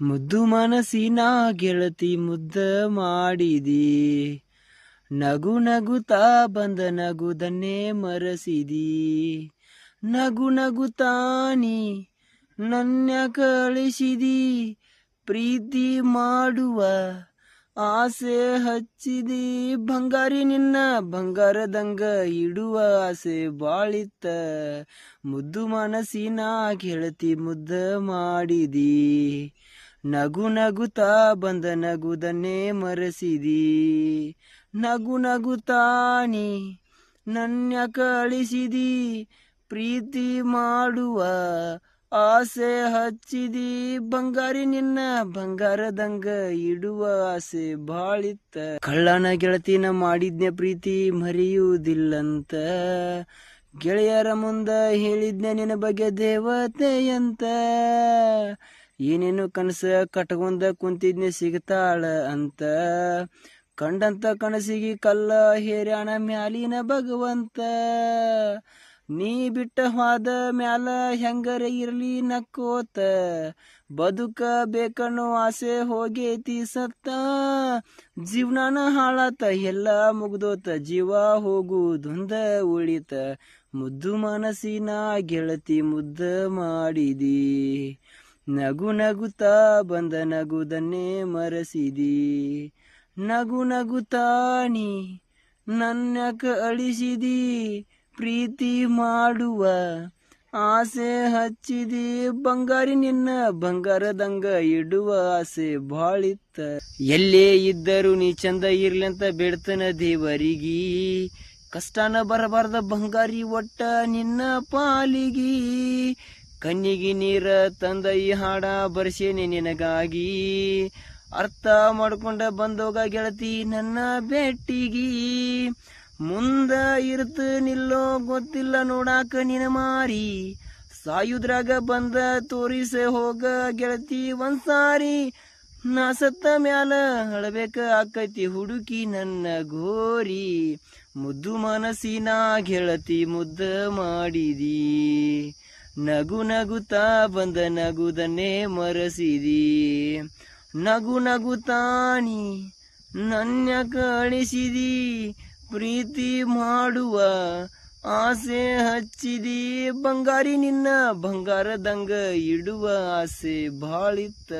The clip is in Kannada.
ಮುದ್ದು ಮನಸ್ಸಿನ ಗೆಳತಿ ಮುದ್ದ ಮಾಡಿದಿ. ನಗು ನಗುತ್ತಾ ಬಂದ ನಗುದನ್ನೇ ಮರೆಸಿದಿ. ನಗು ನಗುತ್ತಾನಿ ನನ್ನ ಕಳಿಸಿದಿ. ಪ್ರೀತಿ ಮಾಡುವ ಆಸೆ ಹಚ್ಚಿದಿ ಬಂಗಾರಿ ನಿನ್ನ ಬಂಗಾರದಂಗ ಇಡುವ ಆಸೆ ಬಾಳಿತ್ತ. ಮುದ್ದು ಮನಸ್ಸಿನ ಗೆಳತಿ ಮುದ್ದ ಮಾಡಿದಿ. ನಗು ನಗುತ್ತಾ ಬಂದ ನಗುದನ್ನೇ ಮರೆಸಿದಿ. ನಗು ನಗುತ್ತಾನಿ ನನ್ನ ಕಳಿಸಿದಿ. ಪ್ರೀತಿ ಮಾಡುವ ಆಸೆ ಹಚ್ಚಿದಿ ಬಂಗಾರಿ ನಿನ್ನ ಬಂಗಾರದಂಗ ಇಡುವ ಆಸೆ ಬಾಳಿತ್ತ. ಕಳ್ಳನ ಗೆಳತಿನ ಮಾಡಿದ್ನೆ ಪ್ರೀತಿ ಮರೆಯುವುದಿಲ್ಲಂತ. ಗೆಳೆಯರ ಮುಂದ ಹೇಳಿದ್ನೆ ನಿನ್ನ ಬಗ್ಗೆ ದೇವತೆಯಂತ. ಏನೇನು ಕನಸ ಕಟ್ಕೊಂಡ ಕುಂತಿದ್ನೆ ಸಿಗ್ತಾಳ ಅಂತ. ಕಂಡಂತ ಕನಸಿಗೆ ಕಲ್ಲ ಹೇರ್ಯಾಣ ಮ್ಯಾಲಿನ ಭಗವಂತ. ನೀ ಬಿಟ್ಟ ಹಾದ ಮ್ಯಾಲ ಹೆಂಗರ ಇರ್ಲಿ ನಕ್ಕೋತ? ಬದುಕ ಬೇಕನ್ನೋ ಆಸೆ ಹೋಗೇತಿ ಸತ್ತ? ಜೀವನಾನ ಹಾಳಾತ, ಎಲ್ಲ ಮುಗ್ದೋತ, ಜೀವ ಹೋಗುವುದೊಂದ ಉಳಿತ. ಮುದ್ದು ಮನಸ್ಸಿನ ಗೆಳತಿ ಮುದ್ದ ಮಾಡಿದಿ. ನಗು ನಗುತ್ತಾ ಬಂದ ನಗುದನ್ನೇ ಮರಸಿದಿ. ನಗು ನಗುತ್ತಾನಿ ನನ್ನಕ ಅಳಿಸಿದಿ? ಪ್ರೀತಿ ಮಾಡುವ ಆಸೆ ಹಚ್ಚಿದಿ. ಬಂಗಾರಿ ನಿನ್ನ ಬಂಗಾರದಂಗ ಇಡುವ ಆಸೆ ಬಾಳಿತ್ತ. ಎಲ್ಲೇ ಇದ್ದರು ನೀ ಚಂದ ಇರ್ಲಂತ ಬೇಡ್ತನ ದೇವರಿಗಿ. ಕಷ್ಟನ ಬರಬಾರ್ದ ಬಂಗಾರಿ ಒಟ್ಟ ನಿನ್ನ ಪಾಲಿಗಿ. ಕಣ್ಣಿಗೆ ನೀರ ತಂದ ಈ ಹಾಡ ಬರ್ಸೇನೆ ನಿನಗಾಗಿ. ಅರ್ಥ ಮಾಡ್ಕೊಂಡ ಬಂದೋಗ ಗೆಳತಿ ನನ್ನ ಭೇಟಿಗಿ. ಮುಂದ ಇರ್ತ ನಿಲ್ಲೋ ಗೊತ್ತಿಲ್ಲ ನೋಡಾಕ ನಿನ ಮಾರಿ. ಸಾಯುದ್ರಾಗ ಬಂದ ತೋರಿಸ ಹೋಗ ಗೆಳತಿ ಒಂದ್ಸಾರಿ. ನಾ ಸತ್ತ ಮ್ಯಾಲ ಅಳಬೇಕ ಆಕೈತಿ ಹುಡುಕಿ ನನ್ನ ಗೋರಿ. ಮುದ್ದು ಮನಸ್ಸಿನ ಗೆಳತಿ ಮುದ್ದ ಮಾಡಿದಿ. ನಗು ನಗುತ್ತಾ ಬಂದ ನಗುದನ್ನೇ ಮರಸಿದಿ. ನಗು ನಗುತ್ತಾನಿ ನನ್ನ ಕಳಿಸಿದಿ. ಪ್ರೀತಿ ಮಾಡುವ ಆಸೆ ಹಚ್ಚಿದಿ. ಬಂಗಾರಿ ನಿನ್ನ ಬಂಗಾರದಂಗ ಇಡುವ ಆಸೆ ಬಾಳಿತ್ತ.